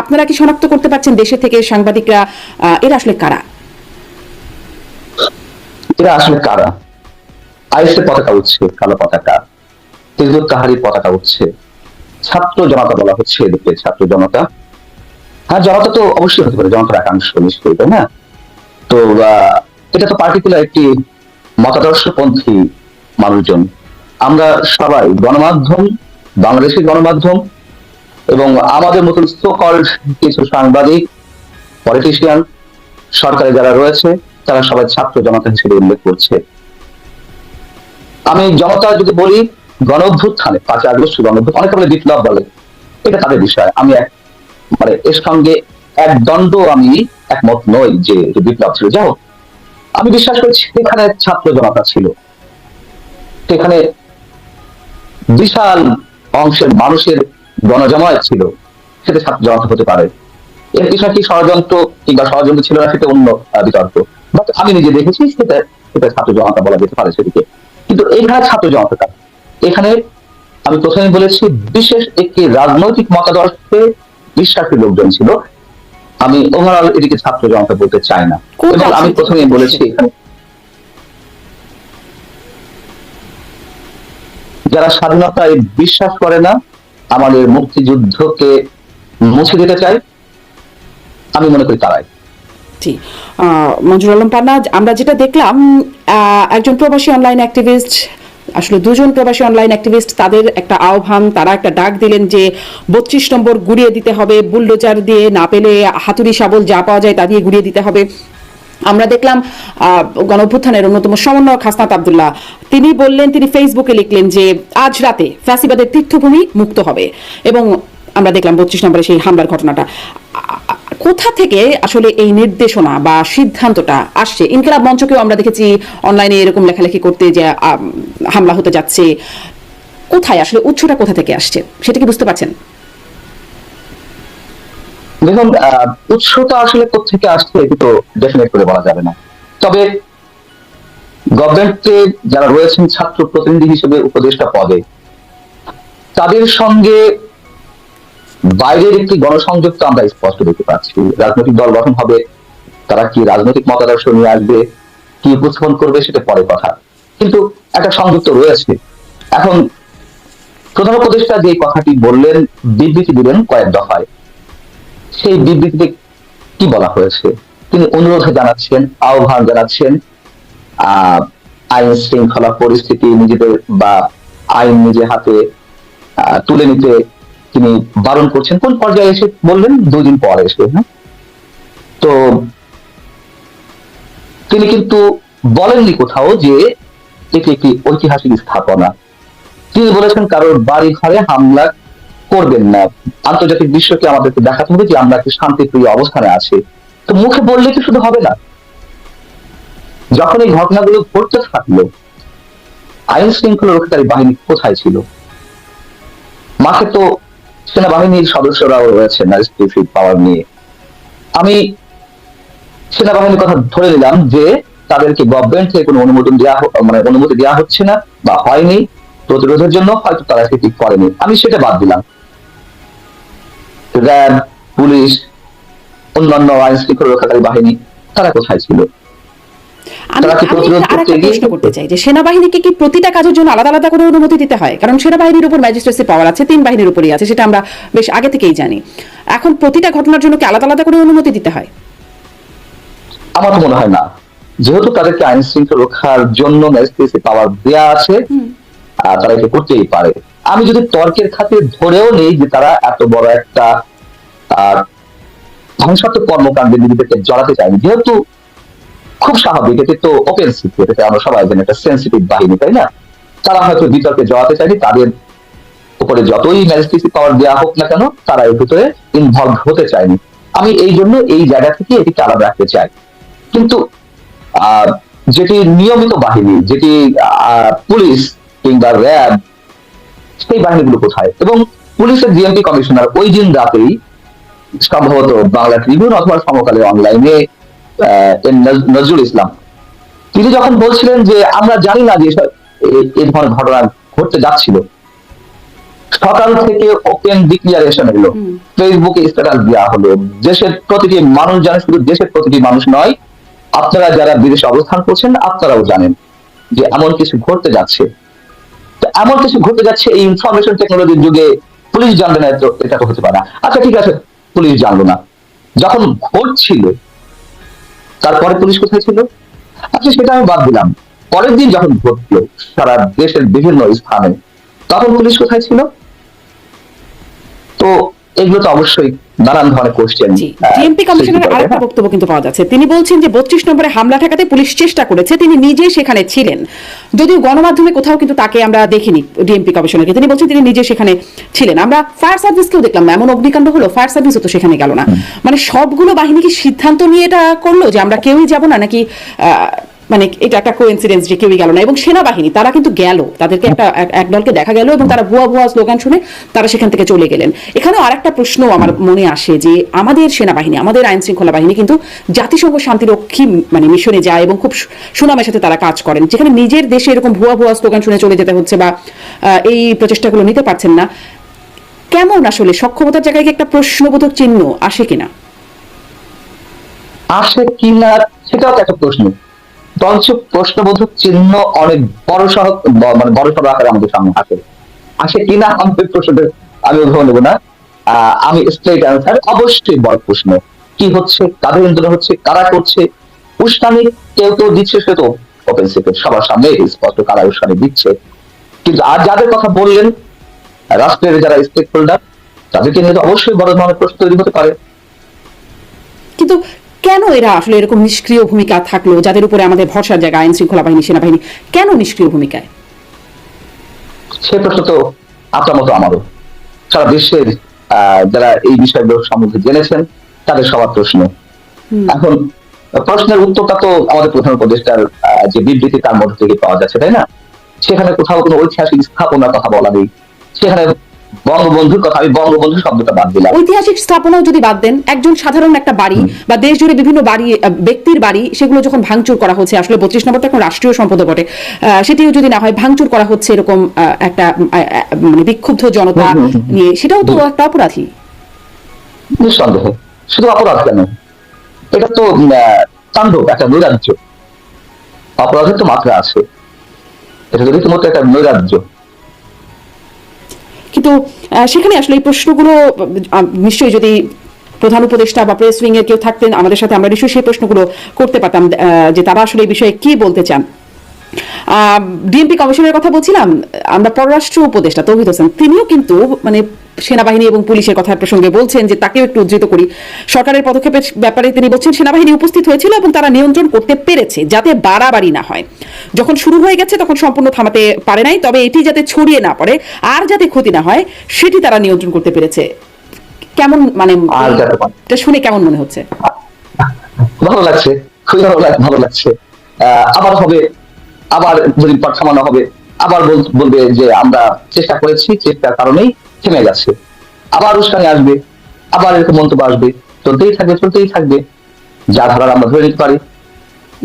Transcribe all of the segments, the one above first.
আপনারা কি শনাক্ত করতে পারছেন দেশে থেকে সাংবাদিকরা এরা আসলে কারা? এরা আসলে কারা? আইসের পতাকা উঠছে, কালো পতাকা। হিজবুত তাহারির পতাকা উঠছে। ছাত্র জনতা বলা হচ্ছে এদিকে ছাত্র জনতা। হ্যাঁ জনতা তো অবশ্যই হতে পারে, জনতার একাংশ নিশ্চয়ই, তাই না? তো এটা তো পার্টিকুলার একটি মতাদর্শপন্থী মানুষজন। আমরা সবাই গণমাধ্যম, বাংলাদেশের গণমাধ্যম এবং আমাদের মতন সোকল্ড কিছু সাংবাদিক পলিটিশিয়ান সরকারে যারা রয়েছে, তারা সবাই ছাত্র জনতা হিসেবে উল্লেখ করছে। আমি জনতা যদি বলি গণ অভ্যুত্থানে পাঁচই আগস্ট গণ অনেকে বলে বিপ্লব বলে, এটা তাদের বিষয়। আমি এক মানে এর সঙ্গে এক দণ্ড আমি একমত নই যে বিপ্লব ছিল। হোক, আমি বিশ্বাস করছি সেখানে ছাত্র জনতা ছিল। সেখানে বিশাল অংশের মানুষের গণজমায়েত ছিল সেটা ছাত্র জনতা হতে পারে। এর পিছনে কি ষড়যন্ত্র কিংবা ষড়যন্ত্র ছিল না সেটা অন্য বিতর্ক। বাট আমি নিজে দেখেছি সেটা সেটা ছাত্র জনতা বলা যেতে পারে সেদিকে। কিন্তু এইখানে ছাত্র জনতা এখানে আমি প্রথমে বলেছি বিশেষ একটি রাজনৈতিক মতাদর্শে বিশ্বাসী লোকজন ছিল। আমি ওভারঅল এদিকে ছাত্র জনতা বলতে চাই না। এবং আমি? প্রথমে বলেছি এখানে যারা স্বাধীনতায় বিশ্বাস করে না আমাদের মুক্তিযুদ্ধকে মুছে দিতে চায় আমি মনে করি তারাই। জি। মঞ্জুর আলম পান্না, আমরা যেটা দেখলাম একজন প্রবাসী অনলাইন অ্যাক্টিভিস্ট আসলে দুজন প্রবাসী অনলাইন অ্যাক্টিভিস্ট তাদের একটা আহ্বান, তারা একটা ডাক দিলেন যে, বত্রিশ নম্বর গুড়িয়ে দিতে হবে বুলডোজার দিয়ে না পেলে হাতুড়ি, শাবল যা পাওয়া যায় তা দিয়ে গুড়িয়ে দিতে হবে। আমরা দেখলাম আহ, গণঅভ্যুত্থানের অন্যতম সমন্বয়ক হাসনাত আবদুল্লাহ। তিনি বললেন তিনি ফেসবুকে লিখলেন যে আজ রাতে ফ্যাসিবাদের তীর্থভূমি মুক্ত হবে। এবং আমরা দেখলাম বত্রিশ নম্বরে সেই হামলার ঘটনাটা। কোথা থেকে আসলে এই নির্দেশনা বা সিদ্ধান্তটা আসছে? ইনকিলাব মঞ্চকেও আমরা দেখেছি অনলাইনে এরকম লেখালেখি করতে যে হামলা হতে যাচ্ছে। কোথায় আসলে উৎসটা কোথা থেকে আসছে? সেটা কি বুঝতে পারছেন? দেখুন উৎসটা আসলে থেকে আসছে এটি তো ডেফিনেট করে বলা যাবে না। তবে গভর্নমেন্টে যারা রয়েছেন ছাত্র প্রতিনিধি হিসেবে উপদেষ্টা পদে, তাদের সঙ্গে বাইরের একটি গণসংযোগ তো আমরা স্পষ্ট দেখতে পাচ্ছি। রাজনৈতিক দল গঠন হবে, তারা কি রাজনৈতিক মতাদর্শ নিয়ে আসবে, কি উপস্থাপন করবে সেটা পরে কথা। কিন্তু একটা সংযুক্ত রয়েছে। এখন প্রধান উপদেষ্টা যে কথাটি বললেন, বিবৃতি দিলেন কয়েক দফায়। সেই বিবৃতিতে কি বলা হয়েছে? তিনি অনুরোধ জানাচ্ছেন, আহ্বান জানাচ্ছেন আইন শৃঙ্খলা পরিস্থিতি নিজেদের বা আইন নিজে হাতে তুলে নিতে তিনি বারণ করছেন। কোন পর্যায়ে এসে বললেন? দুই দিন পরে এসে হ্যাঁ? তো তিনি কিন্তু বলেননি কোথাও যে এটি একটি ঐতিহাসিক স্থাপনা। তিনি বলেছেন, কারোর বাড়ি ঘরে হামলা করবেন না। আন্তর্জাতিক বিশ্বকে আমাদেরকে দেখাতে হবে যে আমরা একটি শান্তিপ্রিয় অবস্থানে আছি। তো মুখে বললে কি শুধু হবে না? যখন এই ঘটনাগুলো ঘটতে থাকল, আইন শৃঙ্খলা রক্ষাকারী বাহিনী কোথায় ছিল? মাঠে তো সেনাবাহিনীর সদস্যরাও রয়েছে, ম্যাজিস্ট্রেট পাওয়ার নিয়ে। আমি সেনাবাহিনীর কথা ধরে নিলাম যে তাদেরকে গভর্নমেন্ট থেকে কোনো অনুমোদন দেওয়া মানে অনুমতি দেওয়া হচ্ছে না বা হয়নি। প্রতিরোধের জন্য হয়তো তারা সেটি করেনি। আমি সেটা বাদ দিলাম। র্যাব পুলিশ অন্যান্য আইন শৃঙ্খলা রক্ষাকারী বাহিনী তারা কোথায় ছিল? আমি তারা কি আমি প্রতিরোধ আরেকটা প্রশ্ন করতে চাই যে সেনাবাহিনীকে কি প্রতিটা কাজের জন্য আলাদা আলাদা করে অনুমতি দিতে হয়? কারণ সেনাবাহিনীর উপর ম্যাজিস্ট্রেসি পাওয়ার আছে তিন বাহিনীর উপরই আছে সেটা আমরা বেশ আগে থেকেই জানি। এখন প্রতিটা ঘটনার জন্য কি আলাদা আলাদা করে অনুমতি দিতে হয়? আমার মনে হয় না। যেহেতু তাদেরকে আইন শৃঙ্খলা রক্ষার জন্য ম্যাজিস্ট্রেসি পাওয়ার দেওয়া আছে তারা এটা করতেই পারে। আমি যদি তর্কের খাতিরে ধরেও নেই যে তারা এত বড় একটা ধ্বংসাত্মক কর্মকাণ্ডে নিজেদেরকে জড়াতে চায়নি, যেহেতু খুব স্বাভাবিক, এটি তো ওপেন সিক্রেট এটা আমরা সবাই জানি, একটা সেন্সিটিভ বাহিনী, তাই না? তারা হয়তো বিতর্কে জড়াতে চায়নি, তাদের উপরে যতই ম্যাজিস্ট্রেসি পাওয়ার দেওয়া হোক না কেন, তারা এর ভিতরে ইনভলভ হতে চায়নি। আমি এই জন্য এই জায়গা থেকে এটিকে আলাদা রাখতে চাই। কিন্তু যেটি নিয়মিত বাহিনী, যেটি পুলিশ কিংবা র্যাব সেই বাহিনীগুলো কোথায়? এবং পুলিশের ডিএমপি কমিশনার ওই দিন রাতেই সম্ভবত বাংলা ট্রিবিউন অথবা সমকালে অনলাইনে নজরুল ইসলাম। তিনি যখন বলছিলেন যে আমরা জানি না যে এ- এই ধরনের ঘটনা ঘটতে যাচ্ছিল সকাল থেকে ওপেন ডিক্লিয়ারেশন হলো ফেসবুকে স্ট্যাটাস দেওয়া হলো দেশের প্রতিটি মানুষ জানে শুধু দেশের প্রতিটি মানুষ নয় আপনারা যারা বিদেশে অবস্থান করছেন আপনারাও জানেন যে এমন কিছু ঘটতে যাচ্ছে। এমন কিছু ঘটতে যাচ্ছে, এই ইনফরমেশন টেকনোলজির যুগে পুলিশ জানবে না এটা তো হতে পারে না। আচ্ছা ঠিক আছে, পুলিশ জানলো না। যখন ঘটছিল তারপরে পুলিশ কোথায় ছিল? আচ্ছা সেটা আমি বাদ দিলাম। পরের দিন যখন ঘটলো সারা দেশের বিভিন্ন স্থানে, তখন পুলিশ কোথায় ছিল? তো এগুলো তো অবশ্যই নানান ধরনের কোশ্চেন ডিএমপি কমিশনের আরেকটা বক্তব্য কিন্তু পাওয়া যাচ্ছে। তিনি বলছেন যে বত্রিশ নম্বরে হামলা ঠেকাতে পুলিশ চেষ্টা করেছে তিনি নিজে সেখানে ছিলেন। যদিও গণমাধ্যমে কোথাও কিন্তু তাকে আমরা দেখিনি ডিএমপি কমিশনারকে। তিনি বলছেন তিনি নিজে সেখানে ছিলেন। আমরা ফায়ার সার্ভিসকেও দেখলাম না এমন অগ্নিকাণ্ড হলো ফায়ার সার্ভিসও তো সেখানে গেল না। মানে সবগুলো বাহিনী কি সিদ্ধান্ত নিয়ে এটা করল যে আমরা কেউই যাব না নাকি আহ, মানে এটা একটা কোইন্সিডেন্স যে কেউই গেল না। এবং সেনাবাহিনী, তারা কিন্তু গেল। তাদেরকে একটা, এক- দলকে দেখা গেল এবং তারা ভুয়া ভুয়া স্লোগান শুনে তারা সেখান থেকে চলে গেলেন। এখানেও আরেকটা প্রশ্ন আমার মনে আসে যে আমাদের সেনাবাহিনী, আমাদের আইন শৃঙ্খলা বাহিনী কিন্তু জাতিসংঘ শান্তিরক্ষী মানে মিশনে যায় এবং খুব সুনামের সাথে তারা কাজ করেন। যেখানে নিজের দেশে এরকম ভুয়া ভুয়া স্লোগান শুনে চলে যেতে হচ্ছে বা এই প্রচেষ্টাগুলো নিতে পারছেন না। কেমন আসলে সক্ষমতার জায়গায় কি একটা প্রশ্নবোধক চিহ্ন আসে কিনা? আসে কিনা সেটাও একটা প্রশ্ন। বরঞ্চ প্রশ্নবোধক চিহ্ন অনেক বড় সহ মানে বড় সড় আকারে আমাদের সামনে আসে। আসে কিনা আমাদের প্রশ্নটা আমি উদ্ভাবন নেব না। আমি স্ট্রেট অ্যান্সার অবশ্যই বড় প্রশ্ন। কি হচ্ছে, কাদের আন্দোলন হচ্ছে, কারা করছে? উস্কানি কেউ কেউ দিচ্ছে, সে তো ওপেন সবার সামনে স্পষ্ট কারা উস্কানি দিচ্ছে। কিন্তু আর যাদের কথা বললেন, রাষ্ট্রের যারা স্টেক হোল্ডার তাদেরকে নিয়ে অবশ্যই বড় ধরনের প্রশ্ন তৈরি হতে পারে। কিন্তু কেন এরা আসলে এরকম নিষ্ক্রিয় ভূমিকা থাকল যাদের উপরে আমাদের ভরসার জায়গা আইন শৃঙ্খলা বাহিনী সেনাবাহিনী কেন নিষ্ক্রিয় ভূমিকায়? সে প্রশ্ন তো আপনার মতো আমারও। সারা বিশ্বের যারা এই বিষয়গুলো সম্বন্ধে জেনেছেন তাদের সবার প্রশ্ন। এখন প্রশ্নের উত্তরটা তো আমাদের প্রধান উপদেষ্টার যে বিবৃতি তার মধ্যে থেকে পাওয়া যাচ্ছে তাই না? সেখানে কোথাও কোনো ঐতিহাসিক স্থাপনার কথা বলা নেই। সেখানে বঙ্গবন্ধুর কথা আমি বঙ্গবন্ধু শব্দটা বাদ দিলাম। ঐতিহাসিক স্থাপনাও যদি বাদ দেন একজন সাধারণ একটা বাড়ি বা দেশ জুড়ে বিভিন্ন বাড়ি ব্যক্তির বাড়ি সেগুলো যখন ভাঙচুর করা হচ্ছে আসলে বত্রিশ নম্বরটা এখন রাষ্ট্রীয় সম্পদ বটে সেটিও যদি না হয় ভাঙচুর করা হচ্ছে এরকম একটা মানে বিক্ষুব্ধ জনতা। নিয়ে সেটাও তো একটা অপরাধী। নিঃসন্দেহে। শুধু অপরাধ কেন? এটা তো তাণ্ডব একটা নৈরাজ্য। অপরাধের তো মাত্রা আছে। এটা তো রীতিমতো একটা নৈরাজ্য। কিন্তু সেখানে আসলে এই প্রশ্নগুলো নিশ্চয়ই যদি প্রধান উপদেষ্টা বা প্রেস উইং এর কেউ থাকতেন, আমাদের সাথে আমরা নিশ্চয়ই সেই প্রশ্নগুলো করতে পারতাম যে তারা আসলে এই বিষয়ে কি বলতে চান। ডিএমপি কমিশনের কথা বলছিলাম, আমরা পররাষ্ট্র উপদেষ্টা তৌহিদ হোসেন, তিনিও কিন্তু মানে সেনাবাহিনী এবং পুলিশের কথার প্রসঙ্গে বলছেন যে তাকেও একটু উদ্ধৃত করি। সরকারের পদক্ষেপের ব্যাপারে তিনি বলছেন সেনাবাহিনী উপস্থিত হয়েছিল এবং তারা নিয়ন্ত্রণ করতে পেরেছে যাতে বাড়াবাড়ি না হয়। যখন শুরু হয়ে গেছে তখন সম্পূর্ণ থামাতে পারে নাই তবে এটি যাতে ছড়িয়ে না পড়ে আর যাতে ক্ষতি না হয় সেটি তারা নিয়ন্ত্রণ করতে পেরেছে। কেমন মানে। এটা শুনে কেমন মনে হচ্ছে? ভালো লাগছে খুবই ভালো লাগ- ভালো লাগছে। আবার হবে আবার যদি থামানো হবে আবার বল- বলবে যে আমরা চেষ্টা করেছি চেষ্টার কারণেই থেমে গেছে। আবার উস্কানি আসবে আবার এরকম মন্তব্য আসবে। চলতেই থাকবে চলতেই থাকবে। যা ধারার আমরা ধরে নিতে পারি।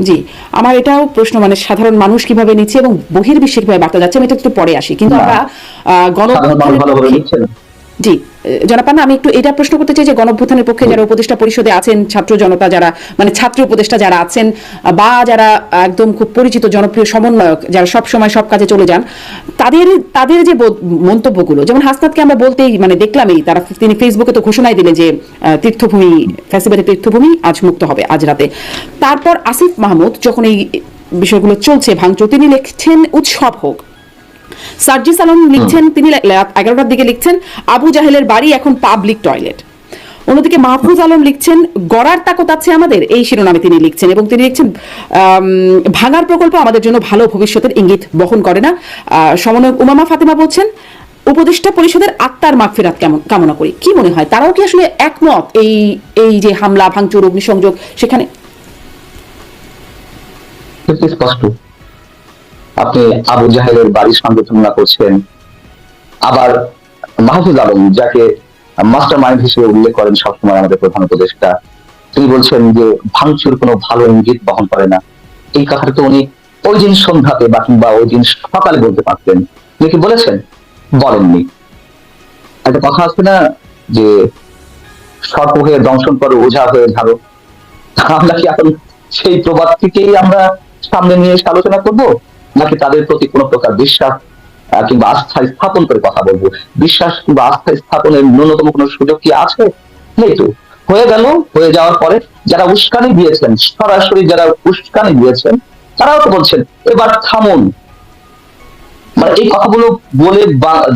জি আমার এটাও প্রশ্ন মানে সাধারণ মানুষ কীভাবে নিচ্ছে এবং বহির্বিশ্বে কীভাবে বার্তা যাচ্ছে আমি এটা একটু পরে আসি। কিন্তু। আমরা গণ জি জনাপান্না আমি একটু এটা প্রশ্ন করতে চাই যে গণঅভ্যুত্থানের পক্ষে যারা উপদেষ্টা পরিষদে আছেন, ছাত্র জনতা যারা মানে ছাত্র উপদেষ্টা যারা আছেন, বা যারা একদম খুব পরিচিত, জনপ্রিয় সমন্বয়ক, যারা সব সময় সব কাজে চলে যান, তাদের তাদের যে মন্তব্যগুলো, যেমন হাসনাতকে আমরা বলতেই মানে দেখলামই, তারা তিনি ফেসবুকে তো ঘোষণাই দিলেন যে তীর্থভূমি ফেস্টিভ্যালের তীর্থভূমি আজ মুক্ত হবে, আজ রাতে। তারপর আসিফ মাহমুদ যখন এই বিষয়গুলো চলছে, ভাঙচুর, তিনি লিখছেন, উৎসব হোক সার্জিস আলম লিখছেন তিনি এগারোটার দিকে লিখছেন আবু জাহেলের বাড়ি এখন পাবলিক টয়লেট। অন্যদিকে মাহফুজ আলম লিখছেন গড়ার তাকত আছে আমাদের এই শিরোনামে তিনি লিখছেন এবং তিনি লিখছেন ভাঙার প্রকল্প আমাদের জন্য ভালো ভবিষ্যতের ইঙ্গিত বহন করে না। সমন্বয়ক উমামা ফাতেমা বলছেন উপদেষ্টা পরিষদের আত্মার মাগফিরাত কেমন কামনা করি। কি মনে হয় তারাও কি আসলে একমত এই এই যে হামলা ভাঙচুর অগ্নিসংযোগ সেখানে? স্পষ্ট। আপনি আবু জাহেলের বাড়ির সঙ্গে তুলনা করছেন। আবার মাহফুজ আলম, যাকে মাস্টার মাইন্ড হিসেবে উল্লেখ করেন সবসময় আমাদের প্রধান উপদেষ্টা, তিনি বলছেন যে, ভাঙচুর কোনো ভালো ইঙ্গিত বহন করে না। এই কথাটা তো উনি ওই দিন সন্ধ্যাতে বা কিংবা ওই দিন সকালে বলতে পারতেন। উনি কি বলেছেন? বলেননি। একটা কথা আছে না, যে সর্প হয়ে দংশন করো ওঝা হয়ে ঝাড়ো। আমরা কি এখন সেই প্রবাদ থেকেই আমরা সামনে নিয়ে এসে আলোচনা করব? নাকি তাদের প্রতি কোনো প্রকার বিশ্বাস কিংবা আস্থা স্থাপন করে কথা বলব? বিশ্বাস কিংবা আস্থা স্থাপনের ন্যূনতম কোনো সুযোগ কি আছে? নেই তো। হয়ে গেল, হয়ে যাওয়ার পরে যারা উস্কানি দিয়েছেন, সরাসরি যারা উস্কানি দিয়েছেন, তারাও তো বলছেন, এবার থামুন। মানে এই কথাগুলো বলে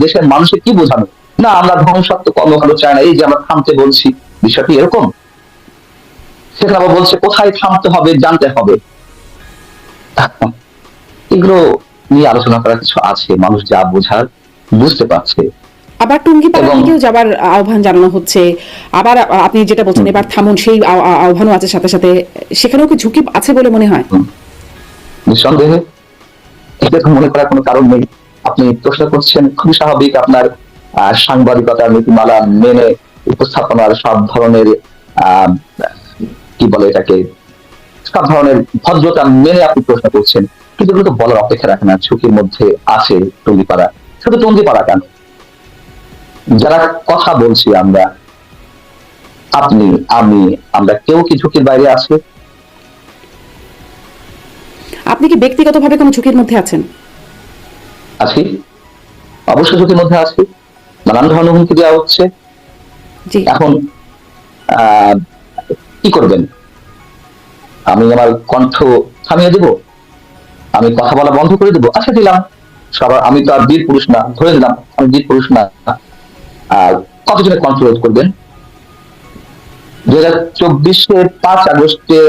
দেশের মানুষের কি বোঝানো? না, আমরা ধ্বংসাত্মক কর্মকাণ্ড চাই না, এই যে আমরা থামতে বলছি, বিষয়টি এরকম। সেখানে আবার বলছে, কোথায় থামতে হবে, জানতে হবে? এগুলো নিয়ে আলোচনা করার কিছু আছে মানুষ যা বোঝার বুঝতে পারছে। আবার টুঙ্গিপাড়া থেকেও যাবার আহ্বান জানানো হচ্ছে। আবার আপনি যেটা বলছেন এবার থামুন সেই আহ্বানও আছে সাথে সাথে। সেখানেও কি ঝুঁকি আছে বলে মনে হয়? নিঃসন্দেহে এটা তো মনে করার কোনো কারণ নেই। আপনি প্রশ্ন করছেন খুবই স্বাভাবিক আপনার আহ, সাংবাদিকতার নীতিমালা মেনে উপস্থাপনার সব ধরনের আহ, কি বলে এটাকে সব ধরনের ভদ্রতা মেনে আপনি প্রশ্ন করছেন? কিন্তু এগুলো তো বলার অপেক্ষা রাখে না ঝুঁকির মধ্যে আছে টঙ্গিপাড়া। শুধু টঙ্গিপাড়া কেন? যারা কথা বলছি আমরা আপনি আমি আমরা কেউ কি ঝুঁকির বাইরে আছে? আপনি কি ব্যক্তিগতভাবে কোনো ঝুঁকির মধ্যে আছেন? আছি। অবশ্যই ঝুঁকির মধ্যে আছি। নানান ধরনের হুমকি দেওয়া হচ্ছে। এখন আহ, কি করবেন? আমি আমার কণ্ঠ থামিয়ে দেব। আমি কথা বলা বন্ধ করে দেবো। আচ্ছা দিলাম। সবার আমি তো আর বীর পুরুষ না, ধরে দিলাম আমি বীর পুরুষ না। আর কতজনের কণ্ঠ রোধ করবেন? দুই হাজার চব্বিশের পাঁচ আগস্টে